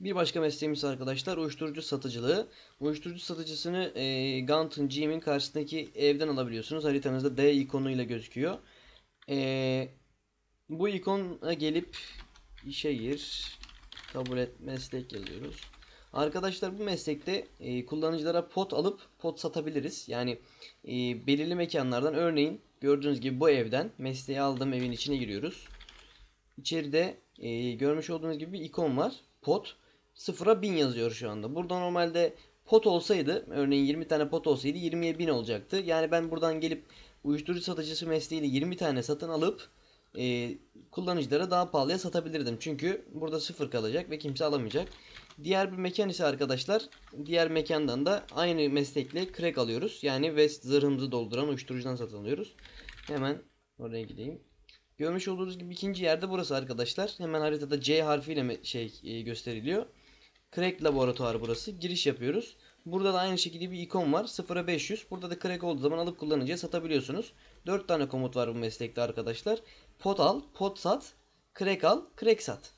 Bir başka mesleğimiz arkadaşlar uyuşturucu satıcılığı. Uyuşturucu satıcısını e, Gant'ın GM'in karşısındaki evden alabiliyorsunuz. Haritanızda D ikonuyla gözüküyor. E, bu ikona gelip şehir kabul et meslek yazıyoruz. Arkadaşlar bu meslekte e, kullanıcılara pot alıp pot satabiliriz. Yani e, belirli mekanlardan örneğin gördüğünüz gibi bu evden mesleği aldığım evin içine giriyoruz. İçeride e, görmüş olduğunuz gibi bir ikon var. Pot. Sıfıra 1000 yazıyor şu anda. Burada normalde pot olsaydı örneğin 20 tane pot olsaydı 20'ye 1000 olacaktı. Yani ben buradan gelip uyuşturucu satıcısı mesleğiyle 20 tane satın alıp e, kullanıcılara daha pahalıya satabilirdim. Çünkü burada sıfır kalacak ve kimse alamayacak. Diğer bir mekan ise arkadaşlar diğer mekandan da aynı meslekle crack alıyoruz. Yani vest zırhımızı dolduran uyuşturucudan satın alıyoruz. Hemen oraya gideyim. Görmüş olduğunuz gibi ikinci yerde burası arkadaşlar. Hemen haritada C harfiyle şey e, gösteriliyor. Crack laboratuvarı burası. Giriş yapıyoruz. Burada da aynı şekilde bir ikon var. 0'a 500. Burada da crack olduğu zaman alıp kullanıcıya satabiliyorsunuz. 4 tane komut var bu meslekte arkadaşlar. Pot al, pot sat, crack al, crack sat.